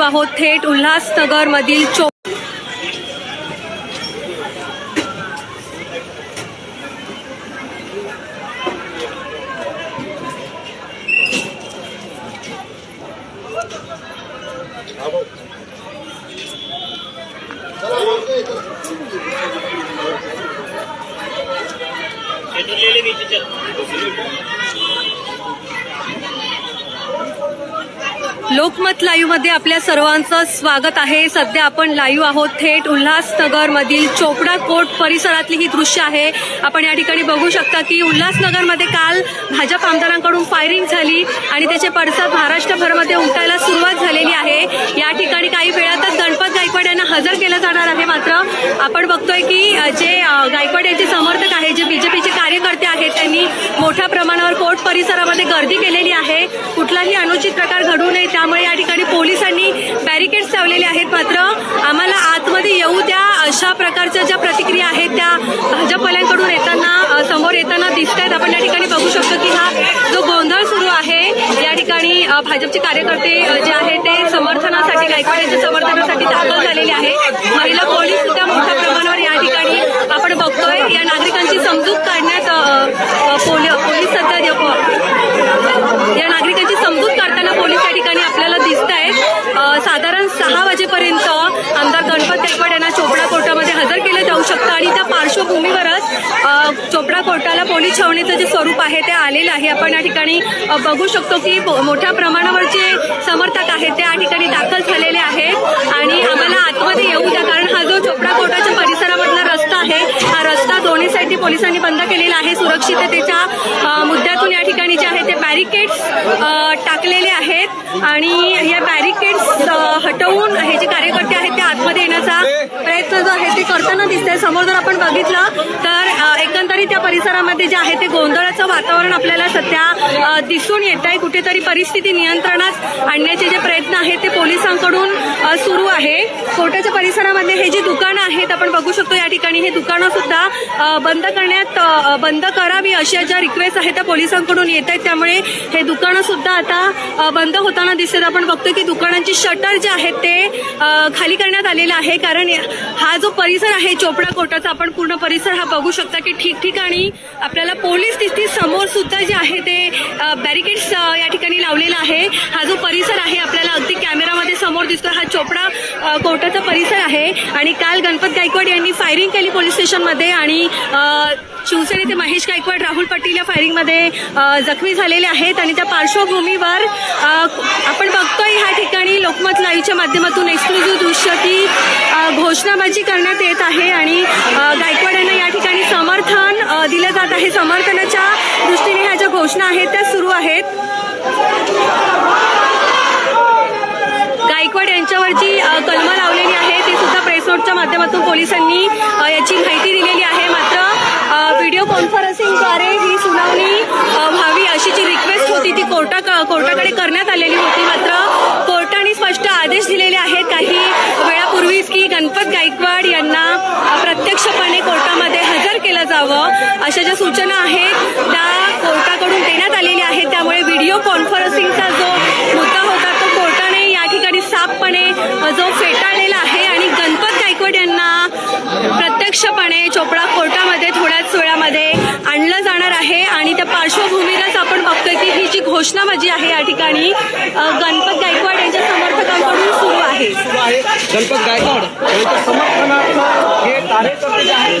आहोत थेट उल्हासनगर मधील चो लोकमत लाईव्हमध्ये आपल्या सर्वांचं स्वागत आहे. सध्या आपण लाईव्ह आहोत थेट उल्हासनगर मधील चोपडा कोर्ट परिसरातली ही दृश्य आहे. आपण या ठिकाणी बघू शकता की उल्हासनगरमध्ये काल भाजप आमदारांकडून फायरिंग झाली आणि त्याचे पडसाद महाराष्ट्रभरमध्ये उमटायला सुरुवात झालेली आहे. या ठिकाणी काही वेळातच गणपत गायकवाड यांना हजर केलं जाणार आहे मात्र. आपण बघतोय की जे गायकवाड यांचे समर्थक आहे जे बीजेपीचे कार्यकर्ते आहेत त्यांनी मोठ्या प्रमाणावर कोर्ट परिसरामध्ये गर्दी केलेली आहे. कुठलाही अनुचित प्रकार घडू नये त्यामुळे या ठिकाणी पोलिसांनी बॅरिकेड्स लावलेले आहेत. मात्र आम्हाला आतमध्ये येऊ द्या. अशा प्रकारच्या ज्या प्रतिक्रिया आहेत त्या भाजपवाल्यांकडून येताना समोर येताना दिसत आहेत आपण या ठिकाणी बघू शकतो की हा जो गोंधळ सुरू आहे या भाजपचे कार्यकर्ते जे आहेत ते समर्थनासाठी गायकवाड यांच्या समर्थनासाठी दाखल झालेले आहे. महिला पोलीस सुद्धा मोठ्या प्रमाणावर या ठिकाणी आपण बघतोय. या नागरिकांची समजूत काढण्यात पोलीस सध्या या नागरिकांची समजूत काढताना पोलीस या ठिकाणी आपल्याला दिसत आहे साधारण सहा वाजेपर्यंत आमदार गणपत गायकवाड यांना चोपडा कोर्टामध्ये हजर केलं जाऊ शकतं आणि त्या पार्श्वभूमीवरच अ, चोपडा कोर्टाला पोलीस छावणीचं जे स्वरूप आहे ते आलेलं आहे. आपण या ठिकाणी बघू शकतो की मोठ्या प्रमाणावर जे समर्थक आहेत. ते या ठिकाणी दाखल झालेले आहेत. आणि आम्हाला आतमध्ये येऊ द्या कारण हा जो चोपडा कोर्टाच्या परिसरामधला आहे. हा रस्ता दोन्ही साईडनी पोलिसांनी बंद केलेला आहे. सुरक्षिततेच्या मुद्द्यातून या ठिकाणी जे आहे ते बॅरिकेड्स टाकलेले आहेत. आणि या बॅरिकेड्स हटवून हे जे कार्यकर्ते आहेत ते आतमध्ये येण्याचा प्रयत्न जो आहे ते करताना दिसतंय. समोर जर आपण बघितलं तर एकंदरीत या परिसरामध्ये जे आहे ते गोंधळाचं वातावरण आपल्याला सध्या दिसून येत आहे कुठेतरी परिस्थिती नियंत्रणात आणण्याचे जे प्रयत्न आहेत ते पोलिसांकडून सुरू आहे. कोर्टाच्या परिसरामध्ये हे जी दुकानं आहेत आपण बघू शकतो या ठिकाणी हे दुकानं सुद्धा बंद करण्यात बंद करावी अशा ज्या रिक्वेस्ट आहेत त्या पोलिसांकडून येत आहेत. त्यामुळे हे दुकानं सुद्धा आता बंद होताना दिसत आपण बघतोय की दुकानांची शटर जे आहेत ते खाली करण्यात आलेलं आहे. कारण हा जो परिसर आहे चोपडा कोर्टाचा आपण पूर्ण परिसर हा बघू शकता की ठिकठिकाणी आपल्याला पोलीस तिथे समोर सुद्धा जे आहे ते बॅरिकेड्स या ठिकाणी लावलेला आहे. हा जो परिसर आहे आपल्याला अगदी कॅमेरामध्ये समोर दिसतो हा चोपडा अ, कोर्टाचा परिसर आहे आणि काल गणपत गायकवाड यांनी फायरिंग केली पोलीस स्टेशनमध्ये आणि शिवसेनेचे महेश गायकवाड राहुल पाटील या फायरिंगमध्ये जखमी झालेले आहेत आणि त्या पार्श्वभूमीवर आपण बघतोय ह्या ठिकाणी लोकमत लाईव्हच्या माध्यमातून एक्सक्लुझिव्ह दृश्य की घोषणाबाजी करण्यात येत आहे आणि गायकवाड यांना या ठिकाणी समर्थन दिलं जात आहे. समर्थनाच्या दृष्टीने ह्या ज्या घोषणा आहेत त्या सुरू आहेत. गायकवाड यांच्यावर जी कलमं लावलेली आहे. ते सुद्धा प्रेस नोटच्या माध्यमातून पोलिसांनी याची माहिती दिलेली आहे. मात्र व्हिडिओ कॉन्फरन्सिंगद्वारे ही सुनावणी व्हावी अशी जी रिक्वेस्ट होती. ती कोर्टा कोर्टाकडे करण्यात आलेली होती. मात्र कोर्टाने स्पष्ट आदेश दिलेले आहेत. काही वेळापूर्वीच की गणपत गायकवाड यांना प्रत्यक्षपणे कोर्टामध्ये हजर केलं जावं अशा ज्या सूचना आहेत त्या कोर्टाकडून देण्यात आलेल्या आहेत. त्यामुळे व्हिडिओ कॉन्फरन्सिंगचा जो मुद्दा होता तो ठिकाणी साफपणे जो फेटाळलेला आहे आणि गणपत गायकवाड यांना प्रत्यक्षपणे चोपडा कोर्टामध्ये थोड्याच वेळामध्ये आणलं जाणार आहे आणि त्या पार्श्वभूमीलाच आपण बघतोय की ही जी घोषणाबाजी आहे या ठिकाणी गणपत गायकवाड यांच्या समर्थकांकडून सुरू आहे. गणपत गायकवाड यांच्या समर्थनार्थ हे कार्यकर्ते जे आहेत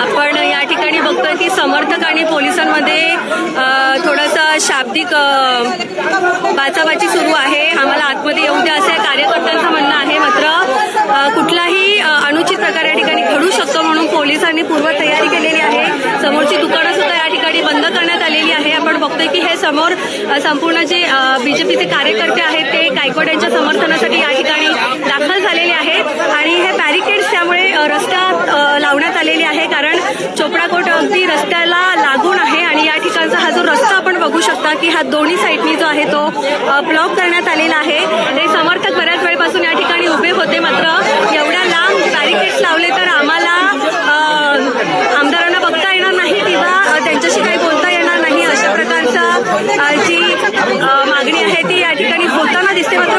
आपण या ठिकाणी बघतोय की समर्थक आणि पोलिसांमध्ये थोडासा थोडंसं शाब्दिक बाचाबाची सुरू आहे. आम्हाला आतमध्ये येऊ द्या असं या कार्यकर्त्यांचं म्हणणं आहे मात्र कुठलाही अनुचित प्रकार या ठिकाणी घडू शकतो म्हणून पोलिसांनी पूर्व तयारी केलेली आहे. समोरची दुकान सुद्धा या ठिकाणी बंद करण्यात आलेली आहे आपण बघतोय की हे समोर संपूर्ण जे बीजेपीचे कार्यकर्ते आहेत ते गायकवाड यांच्या समर्थनासाठी या ठिकाणी दाखल झालेले आहेत. आणि हे बॅरिकेड्स आहे. कारण चोपडाकोट अगदी रस्त्याला लागून आहे आणि या ठिकाणचा हा जो रस्ता आपण बघू शकता की हा दोन्ही साईडनी जो आहे तो ब्लॉक करण्यात आलेला आहे. हे समर्थक बऱ्याच वेळपासून या ठिकाणी उभे होते. मात्र एवढ्या लांब बॅरिकेड्स लावले तर आम्हाला आमदारांना बघता येणार नाही किंवा त्यांच्याशी काही बोलता जी मागणी आहे ती या ठिकाणी होताना दिसते मात्र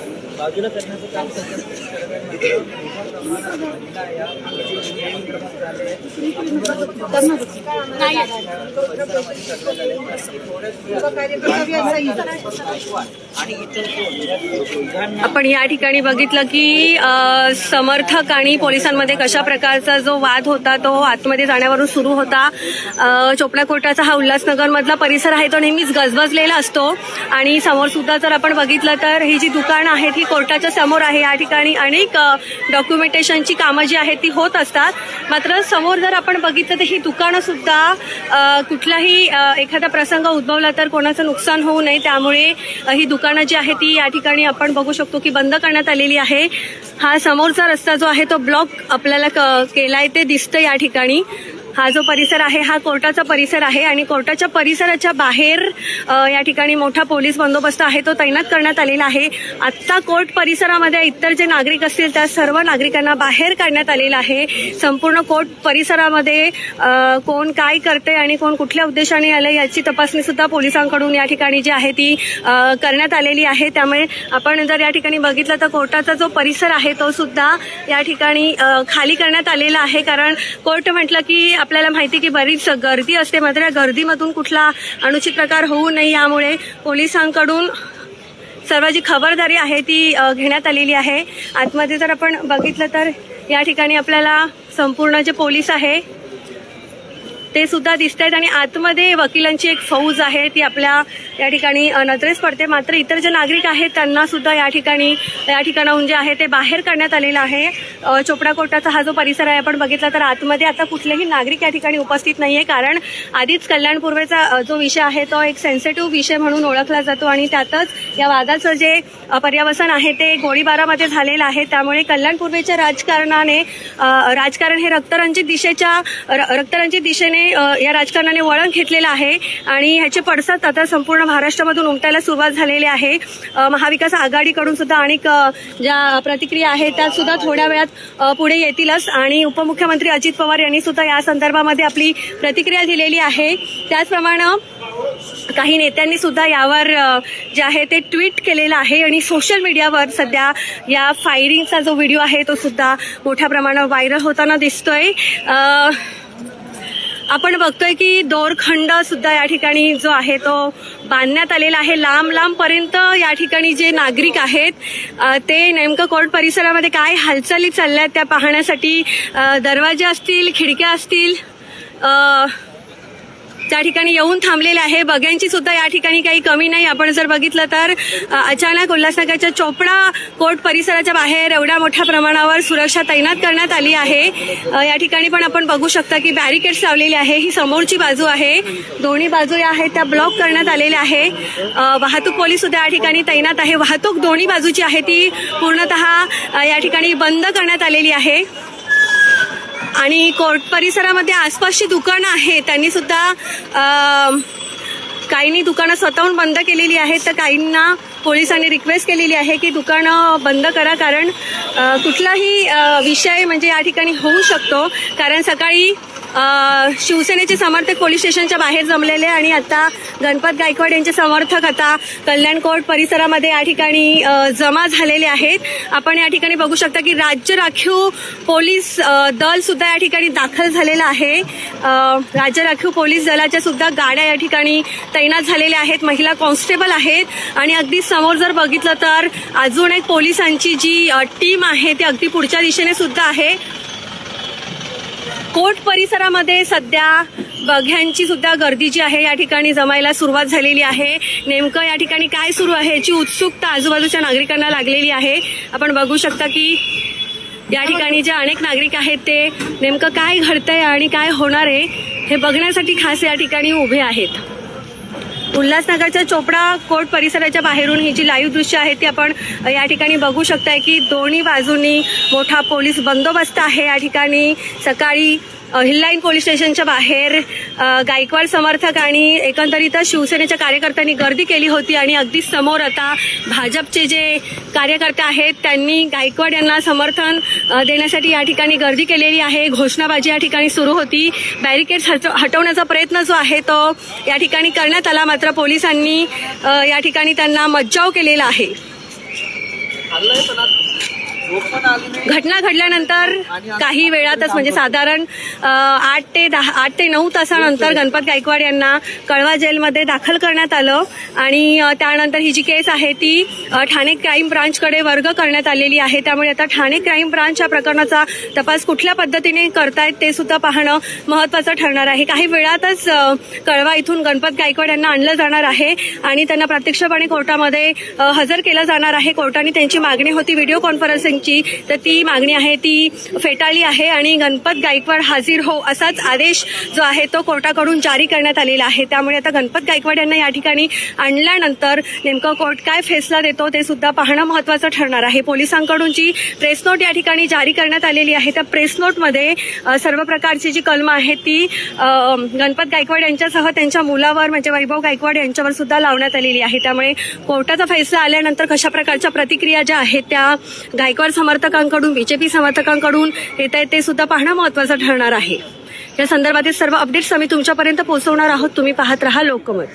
बाजूला करण्याचं काम आपण या ठिकाणी बघितलं की समर्थक आणि पोलिसांमध्ये कशा प्रकारचा जो वाद होता तो आतमध्ये जाण्यावरून सुरू होता. चोपडा कोर्टाचा हा उल्हासनगरमधला परिसर आहे तो नेहमीच गजबजलेला असतो. आणि समोर सुद्धा जर आपण बघितलं तर ही जी दुकानं आहेत ही कोर्टाच्या समोर आहे या ठिकाणी. अनेक डॉक्युमेंटेशनची कामं जी आहेत ती होत असतात. मात्र समोर जर आपण बघितलं तर ही दुकानं सुद्धा कुठलाही एखादा प्रसंग उद्भवला तर कोणाचं नुकसान होऊ नये. त्यामुळे ही दुकानं जी आहे ती या ठिकाणी आपण बघू शकतो की बंद करण्यात आलेली आहे. हा समोरचा रस्ता जो आहे तो ब्लॉक आपल्याला क- केलाय ते दिसतं या ठिकाणी. हा जो परिसर आहे हा कोर्टाचा परिसर आहे आणि कोर्टाच्या परिसराच्या बाहेर या ठिकाणी मोठा पोलीस बंदोबस्त आहे तो तैनात करण्यात आलेला आहे. आत्ता कोर्ट परिसरामध्ये इतर जे नागरिक असतील त्या सर्व नागरिकांना बाहेर काढण्यात आलेलं आहे. संपूर्ण कोर्ट परिसरामध्ये कोण काय करते आणि कोण कुठल्या उद्देशाने आलं याची तपासणी सुद्धा पोलिसांकडून या ठिकाणी जी आहे ती करण्यात आलेली आहे. त्यामुळे आपण जर या ठिकाणी बघितलं तर कोर्टाचा जो परिसर आहे तो सुद्धा या ठिकाणी खाली करण्यात आलेला आहे. कारण कोर्ट म्हटलं की आपल्याला माहिती की बरीच गर्दी असते मात्र या गर्दीमधून कुठला अनुचित प्रकार होऊ नये यामुळे पोलिसांकडून सर्व जी खबरदारी आहे ती घेण्यात आलेली आहे. आतमध्ये जर आपण बघितलं तर या ठिकाणी आपल्याला संपूर्ण जे पोलीस आहे ते सुद्धा दिसत आहेत आणि आतमध्ये वकिलांची एक फौज आहे ती आपल्या या ठिकाणी नजरेस पडते. मात्र इतर जे नागरिक आहेत त्यांना सुद्धा या ठिकाणी या ठिकाणाहून जे आहे ते बाहेर करण्यात आलेलं आहे. चोपडा कोर्टाचा हा जो परिसर आहे आपण बघितला तर आतमध्ये आता कुठलेही नागरिक या ठिकाणी उपस्थित नाही आहे कारण आधीच कल्याण पूर्वेचा जो विषय आहे तो एक सेन्सिटिव्ह विषय म्हणून ओळखला जातो आणि त्यातच या वादाचं जे पर्यावसन आहे ते गोळीबारामध्ये झालेलं आहे. त्यामुळे कल्याण पूर्वेच्या राजकारणाने राजकारण हे रक्तरंजित दिशेच्या र- रक्तरंजित दिशेने या राजकारणाने वळण घेतलेलं आहे आणि ह्याचे पडसाद आता संपूर्ण महाराष्ट्रामधून उमटायला सुरुवात झालेली आहे. महाविकास आघाडीकडून सुद्धा अनेक ज्या प्रतिक्रिया आहेत त्या सुद्धा थोड्या वेळात पुढे येतीलच. आणि उपमुख्यमंत्री अजित पवार यांनी सुद्धा या संदर्भामध्ये आपली प्रतिक्रिया दिलेली आहे. त्याचप्रमाणे काही नेत्यांनी सुद्धा यावर जे आहे ते ट्विट केलेलं आहे आणि सोशल मीडियावर सध्या या फायरिंगचा जो व्हिडिओ आहे तो सुद्धा मोठ्या प्रमाणावर व्हायरल होताना दिसतोय. आपण बघतोय की दोरखंड सुद्धा या ठिकाणी जो आहे तो बांधण्यात आलेला आहे. लांब लांब पर्यंत या ठिकाणी जे नागरिक आहेत ते नेमकं कोर्ट परिसरामध्ये काय हालचाली चालल्या आहेत त्या पाहण्यासाठी दरवाजे असतील खिडक्या असतील त्या ठिकाणी येऊन थांबलेले आहे. बग्यांची सुद्धा या ठिकाणी काही कमी नाही. आपण जर बघितलं तर अचानक उल्हासनगरच्या चोपडा कोर्ट परिसराच्या बाहेर एवढ्या मोठ्या प्रमाणावर सुरक्षा तैनात करण्यात आली आहे. या ठिकाणी पण आपण बघू शकता की बॅरिकेड्स लावलेले आहे. ही समोरची बाजू आहे. दोन्ही बाजू या आहेत. त्या ब्लॉक करण्यात आलेल्या आहे. वाहतूक पोलीस सुद्धा या ठिकाणी तैनात आहे. वाहतूक दोन्ही बाजूची आहे. ती पूर्णतः या ठिकाणी बंद करण्यात आलेली आहे. आणि कोर्ट परिसरामध्ये आसपासची दुकानं आहेत. त्यांनी सुद्धा काहींनी दुकानं स्वतःहून बंद केलेली आहेत. तर काहींना पोलिसांनी रिक्वेस्ट केलेली आहे की दुकानं बंद करा कारण कुठलाही विषय म्हणजे या ठिकाणी होऊ शकतो. कारण सकाळी शिवसेनेचे समर्थक पोलीस स्टेशनच्या बाहेर जमलेले आणि आता गणपत गायकवाड यांचे समर्थक आता कल्याण कोर्ट परिसरामध्ये या ठिकाणी जमा झालेले आहेत. आपण या ठिकाणी बघू शकता की राज्य राखीव पोलीस दल सुद्धा या ठिकाणी दाखल झालेलं आहे. राज्य राखीव पोलीस दलाच्या सुद्धा गाड्या या ठिकाणी तैनात झालेल्या आहेत. महिला कॉन्स्टेबल आहेत. आणि अगदी समोर जर बघितलं तर अजून एक पोलिसांची जी टीम आहे ती अगदी पुढच्या दिशेने सुद्धा आहे. कोर्ट परिसरामध्ये सध्या बघ्यांची सुद्धा गर्दी जी आहे या ठिकाणी जमायला सुरुवात झालेली आहे. नेमकं या ठिकाणी काय सुरू आहे याची उत्सुकता आजूबाजूच्या नागरिकांना लागलेली आहे. आपण बघू शकता की या ठिकाणी जे अनेक नागरिक आहेत ते नेमकं काय घडतंय आणि काय होणार आहे हे बघण्यासाठी खास या ठिकाणी उभे आहेत. उल्हासनगरच्या चोपडा कोर्ट परिसराच्या बाहेरून ही जी लाईव्ह दृश्य आहे ती आपण या ठिकाणी बघू शकताय की दोन्ही बाजूनी मोठा पोलीस बंदोबस्त आहे या ठिकाणी. सकाळी अ, पोलीस स्टेशनच्या बाहेर गायकवाड समर्थक आणि एकंदरीतच शिवसेनेच्या कार्यकर्त्यांनी गर्दी केली होती आणि अगदी समोर आता भाजपचे जे कार्यकर्ते आहेत त्यांनी गायकवाड यांना समर्थन देण्यासाठी या ठिकाणी गर्दी केलेली आहे. घोषणाबाजी या ठिकाणी सुरू होती. बॅरिकेड्स हटवण्याचा प्रयत्न जो आहे तो या ठिकाणी करण्यात आला. मात्र पोलिसांनी या ठिकाणी त्यांना मज्जाव केलेला आहे. घटना घडल्यानंतर काही वेळातच म्हणजे साधारण आठ ते दहा आठ ते नऊ तासानंतर गणपत गायकवाड यांना कळवा जेलमध्ये दाखल करण्यात आलं. आणि त्यानंतर ही जी केस आहे ती ठाणे क्राईम ब्रांचकडे वर्ग करण्यात आलेली आहे. त्यामुळे आता ठाणे क्राईम ब्रांच या प्रकरणाचा तपास कुठल्या पद्धतीने करतायत ते सुद्धा पाहणं महत्वाचं ठरणार आहे. काही वेळातच कळवा इथून गणपत गायकवाड यांना आणलं जाणार आहे आणि त्यांना प्रत्यक्षपणे कोर्टामध्ये हजर केलं जाणार आहे. कोर्टाने त्यांची मागणी होती. व्हिडिओ कॉन्फरन्सिंग कॉन्फरन्सिंगची तर ती मागणी आहे ती फेटाळली आहे आणि गणपत गायकवाड हाजीर हो असाच आदेश जो आहे तो कोर्टाकडून जारी करण्यात आलेला आहे. त्यामुळे आता गणपत गायकवाड यांना या ठिकाणी आणल्यानंतर नेमकं कोर्ट काय फैसला देतो ते सुद्धा पाहणं महत्वाचं ठरणार आहे. पोलिसांकडून जी प्रेस नोट या ठिकाणी जारी करण्यात आलेली आहे त्या प्रेस नोटमध्ये सर्व प्रकारची जी कलमं आहेत ती गणपत गायकवाड यांच्यासह त्यांच्या मुलावर म्हणजे वैभव गायकवाड यांच्यावर सुद्धा लावण्यात आलेली आहे. त्यामुळे कोर्टाचा फैसला आल्यानंतर कशा प्रकारच्या प्रतिक्रिया ज्या आहेत त्या गायकवाड समर्थकांकडून बीजेपी समर्थकांकडून येत आहेत ते सुद्धा पाहणं महत्वाचं ठरणार आहे. या संदर्भातील सर्व अपडेट्स आम्ही तुमच्यापर्यंत पोहोचवणार आहोत. तुम्ही पाहत राहा लोकमत.